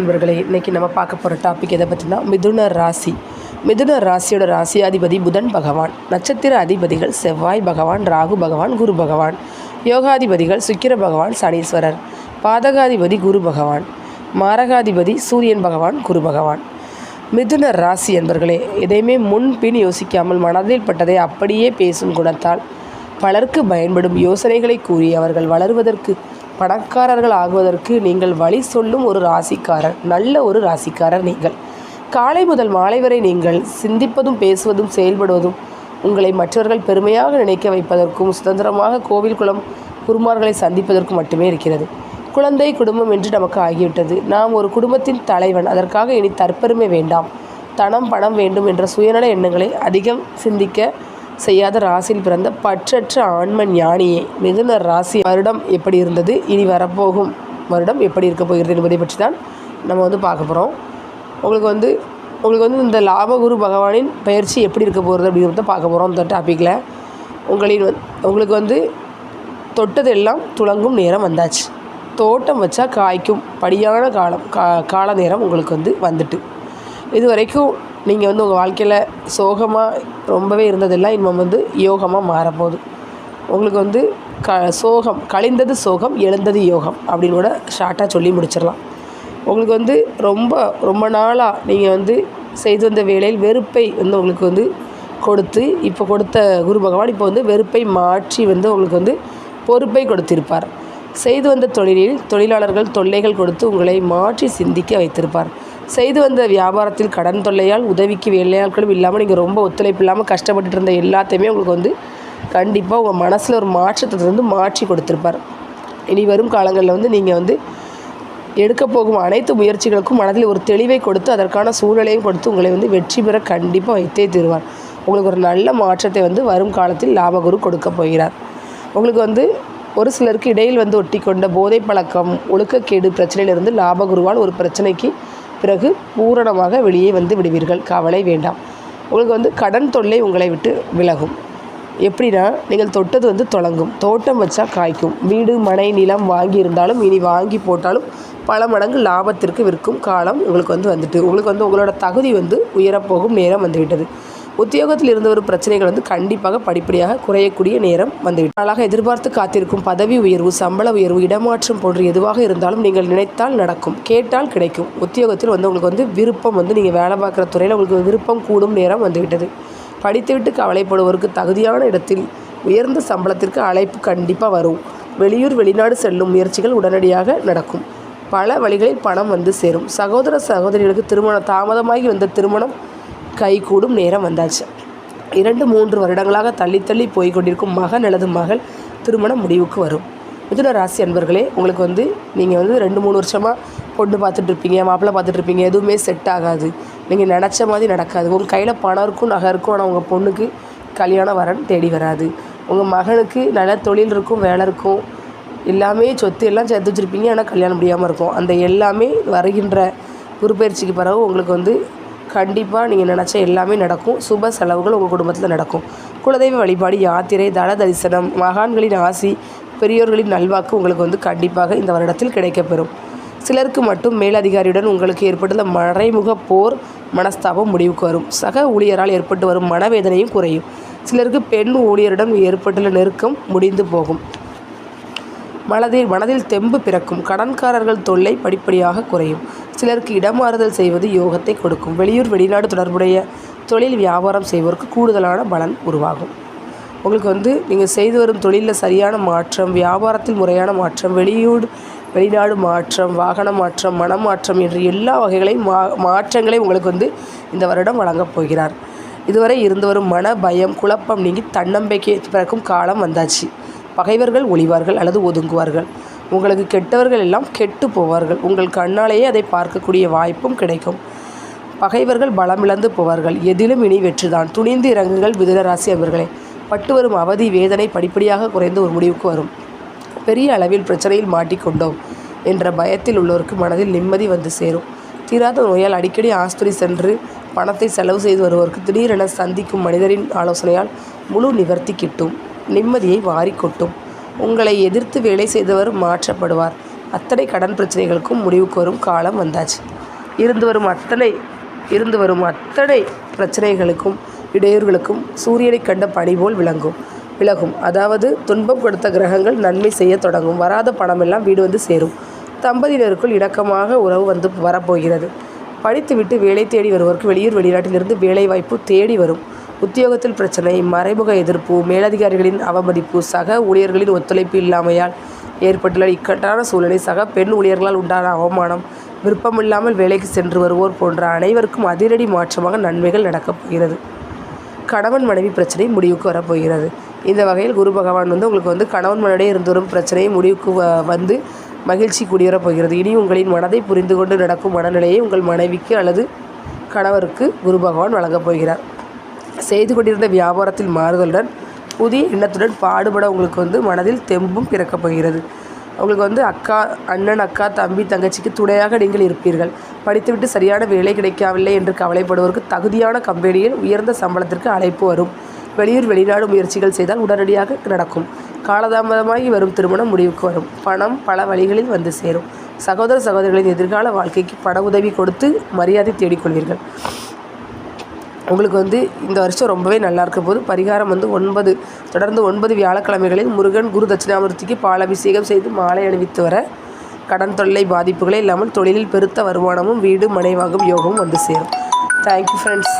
நண்பர்களே இன்றைக்கி நம்ம பார்க்க போகிற டாபிக் எதை பற்றினா மிதுன ராசி. மிதுன ராசியோட ராசியாதிபதி புதன் பகவான். நட்சத்திர அதிபதிகள் செவ்வாய் பகவான் ராகு பகவான் குரு பகவான். யோகாதிபதிகள் சுக்கிர பகவான் சனீஸ்வரர். பாதகாதிபதி குரு பகவான். மாரகாதிபதி சூரியன் பகவான் குரு பகவான். மிதுன ராசி என்பர்களே எதையுமே முன்பின் யோசிக்காமல் மனதில் பட்டதை அப்படியே பேசும் குணத்தால் பலருக்கு பயன்படும் யோசனைகளை கூறி அவர்கள் வளருவதற்கு பணக்காரர்கள் ஆகுவதற்கு நீங்கள் வழி சொல்லும் ஒரு ராசிக்காரர் நல்ல ஒரு ராசிக்காரர் நீங்கள். காலை முதல் மாலை வரை நீங்கள் சிந்திப்பதும் பேசுவதும் செயல்படுவதும் உங்களை மற்றவர்கள் பெருமையாக நினைக்க வைப்பதற்கும் சுதந்திரமாக கோவில் குளம் குருமார்களை சந்திப்பதற்கும் மட்டுமே இருக்கிறது. குழந்தை குடும்பம் என்று நமக்கு ஆகிவிட்டது. நாம் ஒரு குடும்பத்தின் தலைவன் அதற்காக இனி தற்பெருமை வேண்டாம். தனம் பணம் வேண்டும் என்ற சுயநல எண்ணங்களை அதிகம் சிந்திக்க செய்யாத ராசியில் பிறந்த பற்றற்ற ஆன்ம ஞானியே மிதுன ராசி. வருடம் எப்படி இருந்தது? இனி வரப்போகும் வருடம் எப்படி இருக்க போகிறது என்பதை பற்றி தான் நம்ம வந்து பார்க்க போகிறோம் உங்களுக்கு வந்து உங்களுக்கு வந்து இந்த லாபகுரு பகவானின் பயிற்சி எப்படி இருக்க போகிறது அப்படிங்கிறத பார்க்க போகிறோம் இந்த டாப்பிக்கில் உங்களின் உங்களுக்கு வந்து தொட்டது எல்லாம் துளங்கும் நேரம் வந்தாச்சு. தோட்டம் வச்சா காய்க்கும் படியான காலம் கா கால நேரம் உங்களுக்கு வந்து வந்துட்டு. இது வரைக்கும் நீங்கள் வந்து உங்கள் வாழ்க்கையில் சோகமாக ரொம்பவே இருந்ததெல்லாம் இன்பம் வந்து யோகமாக மாறப்போகுது. உங்களுக்கு வந்து க சோகம் கழிந்தது சோகம் எழுந்தது யோகம் அப்படின்னு கூட ஷார்ட்டாக சொல்லி முடிச்சிடலாம். உங்களுக்கு வந்து ரொம்ப ரொம்ப நாளாக நீங்கள் வந்து செய்து வந்த வேலையில் வெறுப்பை வந்து உங்களுக்கு வந்து கொடுத்து இப்போ கொடுத்த குரு பகவான் இப்போ வந்து வெறுப்பை மாற்றி வந்து உங்களுக்கு வந்து பொறுப்பை கொடுத்திருப்பார். செய்து வந்த தொழிலில் தொழிலாளர்கள் தொல்லைகள் கொடுத்து உங்களை மாற்றி சிந்திக்க வைத்திருப்பார். செய்து வந்த வியாபாரத்தில் கடன் தொல்லையால் உதவிக்கு வேலையாட்களும் இல்லாமல் நீங்கள் ரொம்ப ஒத்துழைப்பு இல்லாமல் கஷ்டப்பட்டுட்டு இருந்த எல்லாத்தையுமே உங்களுக்கு வந்து கண்டிப்பாக உங்கள் மனசில் ஒரு மாற்றத்தை வந்து மாற்றி கொடுத்துருப்பார். இனி வரும் காலங்களில் வந்து நீங்கள் வந்து எடுக்க போகும் அனைத்து முயற்சிகளுக்கும் மனதில் ஒரு தெளிவை கொடுத்து அதற்கான சூழ்நிலையும் கொடுத்து உங்களை வந்து வெற்றி பெற கண்டிப்பாக வைத்தே தருவார். உங்களுக்கு ஒரு நல்ல மாற்றத்தை வந்து வரும் காலத்தில் லாபகுரு கொடுக்க போகிறார். உங்களுக்கு வந்து ஒரு சிலருக்கு இடையில் வந்து ஒட்டி கொண்ட போதை பழக்கம் ஒழுக்கக்கேடு பிரச்சனையிலிருந்து லாபகுருவால் ஒரு பிரச்சனைக்கு பிறகு பூரணமாக வெளியே வந்து விடுவீர்கள். கவலை வேண்டாம். உங்களுக்கு வந்து கடன் தொல்லை உங்களை விட்டு விலகும். எப்படின்னா நீங்கள் தொட்டது வந்து தொடங்கும். தோட்டம் வச்சா காய்க்கும். வீடு மனை நிலம் வாங்கி இருந்தாலும் இனி வாங்கி போட்டாலும் பல மடங்கு லாபத்திற்கு விற்கும் காலம் உங்களுக்கு வந்து வந்துட்டு உங்களுக்கு வந்து உங்களோட தகுதி வந்து உயரப்போகும் நேரம் வந்துவிட்டது உத்தியோகத்தில் இருந்த ஒரு பிரச்சனைகள் வந்து கண்டிப்பாக படிப்படியாக குறையக்கூடிய நேரம் வந்துவிடும். நாளாக எதிர்பார்த்து காத்திருக்கும் பதவி உயர்வு சம்பள உயர்வு இடமாற்றம் போன்ற எதுவாக இருந்தாலும் நீங்கள் நினைத்தால் நடக்கும். கேட்டால் கிடைக்கும். உத்தியோகத்தில் வந்து உங்களுக்கு வந்து விருப்பம் வந்து நீங்கள் வேலை பார்க்குற துறையில் உங்களுக்கு விருப்பம் கூடும் நேரம் வந்துவிட்டது. படித்துவிட்டு கவலைப்படுவோருக்கு தகுதியான இடத்தில் உயர்ந்த சம்பளத்திற்கு அழைப்பு கண்டிப்பாக வரும். வெளியூர் வெளிநாடு செல்லும் முயற்சிகள் உடனடியாக நடக்கும். பல வழிகளில் பணம் வந்து சேரும். சகோதர சகோதரிகளுக்கு திருமணம் தாமதமாகி வந்த திருமணம் கைகூடும் நேரம் வந்தாச்சு. இரண்டு மூன்று வருடங்களாக தள்ளி தள்ளி போய் கொண்டிருக்கும் மகன் அல்லது மகள் திருமணம் முடிவுக்கு வரும். மிதுன ராசி அன்பர்களே உங்களுக்கு வந்து நீங்கள் வந்து ரெண்டு மூணு வருஷமாக பொண்ணு பார்த்துட்டு இருப்பீங்க மாப்பிள்ளை பார்த்துட்டு இருப்பீங்க எதுவுமே செட் ஆகாது. நீங்கள் நினச்ச மாதிரி நடக்காது. உங்கள் கையில் பணம் இருக்கும் நகை இருக்கும் ஆனால் உங்கள் பொண்ணுக்கு கல்யாண வரன் தேடி வராது. உங்கள் மகனுக்கு நல்ல தொழில் இருக்கும் வேலை இருக்கும் எல்லாமே சொத்து எல்லாம் சேர்த்து வச்சுருப்பீங்க ஆனால் கல்யாணம் முடியாமல் இருக்கும். அந்த எல்லாமே வருகின்ற குருப்பயிற்சிக்கு பிறகு உங்களுக்கு வந்து கண்டிப்பாக நீங்கள் நினச்ச எல்லாமே நடக்கும். சுப செலவுகள் உங்கள் குடும்பத்தில் நடக்கும். குலதெய்வ வழிபாடு யாத்திரை தல தரிசனம் மகான்களின் ஆசி பெரியோர்களின் நல்வாக்கு உங்களுக்கு வந்து கண்டிப்பாக இந்த வருடத்தில் கிடைக்கப்பெறும். சிலருக்கு மட்டும் மேலதிகாரியுடன் உங்களுக்கு ஏற்பட்டுள்ள மறைமுக போர் மனஸ்தாபம் முடிவுக்கு வரும். சக ஊழியரால் ஏற்பட்டு வரும் மனவேதனையும் குறையும். சிலருக்கு பெண் ஊழியருடன் ஏற்பட்டுள்ள நெருக்கம் முடிந்து போகும். மனதில் மனதில் தெம்பு பிறக்கும். கடன்காரர்கள் தொல்லை படிப்படியாக குறையும். சிலருக்கு இடமாறுதல் செய்வது யோகத்தை கொடுக்கும். வெளியூர் வெளிநாடு தொடர்புடைய தொழில் வியாபாரம் செய்வோருக்கு கூடுதலான பலன் உருவாகும். உங்களுக்கு வந்து நீங்கள் செய்து வரும் தொழிலில் சரியான மாற்றம் வியாபாரத்தில் முறையான மாற்றம் வெளியூர் வெளிநாடு மாற்றம் வாகன மாற்றம் மனம் மாற்றம் என்று எல்லா வகைகளையும் மா மாற்றங்களை உங்களுக்கு வந்து இந்த வருடம் வழங்கப் போகிறார். இதுவரை இருந்து வரும் மன பயம் குழப்பம் நீங்கி தன்னம்பிக்கை பிறக்கும் காலம் வந்தாச்சு. பகைவர்கள் ஒளிவார்கள் அல்லது ஒதுங்குவார்கள். உங்களுக்கு கெட்டவர்கள் எல்லாம் கெட்டு போவார்கள். உங்கள் கண்ணாலேயே அதை பார்க்கக்கூடிய வாய்ப்பும் கிடைக்கும். பகைவர்கள் பலமிழந்து போவார்கள். எதிலும் இனி வெற்றிதான். துணிந்து இறங்குங்கள் மிதுனராசி அவர்களே பட்டு வரும் அவதி வேதனை படிப்படியாக குறைந்து ஒரு முடிவுக்கு வரும். பெரிய அளவில் பிரச்சனையில் மாட்டிக்கொண்டோம் என்ற பயத்தில் உள்ளோருக்கு மனதில் நிம்மதி வந்து சேரும். தீராத நோயால் அடிக்கடி ஆஸ்பத்திரி சென்று பணத்தை செலவு செய்து வருவோருக்கு திடீரென சந்திக்கும் மனிதரின் ஆலோசனையால் முழு நிவர்த்தி கிட்டும். நிம்மதியை வாரி கொட்டும். உங்களை எதிர்த்து வேலை செய்தவர் மாற்றப்படுவார். அத்தனை கடன் பிரச்சனைகளுக்கும் முடிவுக்கு வரும் காலம் வந்தாச்சு. இருந்து வரும் அத்தனை இருந்து வரும் அத்தனை பிரச்சனைகளுக்கும் இடையூறுகளுக்கும் சூரியனை கண்ட பணி போல் விளங்கும் விலகும். அதாவது துன்பம் கொடுத்த கிரகங்கள் நன்மை செய்ய தொடங்கும். வராத பணமெல்லாம் வீடு வந்து சேரும். தம்பதியினருக்குள் இணக்கமாக உறவு வந்து வரப்போகிறது. படித்துவிட்டு வேலை தேடி வருவோருக்கு வெளியூர் வெளிநாட்டிலிருந்து வேலை வாய்ப்பு தேடி வரும். உத்தியோகத்தில் பிரச்சனை மறைமுக எதிர்ப்பு மேலதிகாரிகளின் அவமதிப்பு சக ஊழியர்களின் ஒத்துழைப்பு இல்லாமையால் ஏற்பட்டுள்ள இக்கட்டான சூழ்நிலை சக பெண் ஊழியர்களால் உண்டான அவமானம் விருப்பமில்லாமல் வேலைக்கு சென்று வருவோர் போன்ற அனைவருக்கும் அதிரடி மாற்றமாக நன்மைகள் நடக்கப் போகிறது. கணவன் மனைவி பிரச்சனை முடிவுக்கு வரப்போகிறது. இந்த வகையில் குரு பகவான் வந்து உங்களுக்கு வந்து கணவன் மனைவிடையே இருந்து வரும் பிரச்சனையை முடிவுக்கு வ- வந்து மகிழ்ச்சி குடியேறப் போகிறது இனி உங்களின் மனதை புரிந்து கொண்டு நடக்கும் மனநிலையை உங்கள் மனைவிக்கு அல்லது கணவருக்கு குரு பகவான் வழங்கப் போகிறார். செய்து கொண்டிருந்த வியாபாரத்தில் மாறுதலுடன் புதிய எண்ணத்துடன் பாடுபட உங்களுக்கு வந்து மனதில் தெம்பும் பிறக்கப் போகிறது. உங்களுக்கு வந்து அக்கா அண்ணன் அக்கா தம்பி தங்கச்சிக்கு துணையாக நீங்கள் இருப்பீர்கள். படித்துவிட்டு சரியான வேலை கிடைக்கவில்லை என்று கவலைப்படுவோருக்கு தகுதியான கம்பெனியில் உயர்ந்த சம்பளத்திற்கு அழைப்பு வரும். வெளியூர் வெளிநாடு முயற்சிகள் செய்தால் உடனடியாக நடக்கும். காலதாமதமாகி வரும் திருமணம் முடிவுக்கு வரும். பணம் பல வழிகளில் வந்து சேரும். சகோதர சகோதரிகளின் எதிர்கால வாழ்க்கைக்கு பண உதவி கொடுத்து மரியாதை தேடிக்கொள்வீர்கள். உங்களுக்கு வந்து இந்த வருஷம் ரொம்பவே நல்லா இருக்க போது. பரிகாரம் வந்து ஒன்பது தொடர்ந்து ஒன்பது வியாழக்கிழமைகளில் முருகன் குரு தட்சிணாமூர்த்திக்கு பாலாபிஷேகம் செய்து மாலை அணிவித்து வர கடன் தொல்லை பாதிப்புகளே இல்லாமல் தொழிலில் பெருத்த வருமானமும் வீடு மனைவாகும் யோகமும் வந்து சேரும். Thank you friends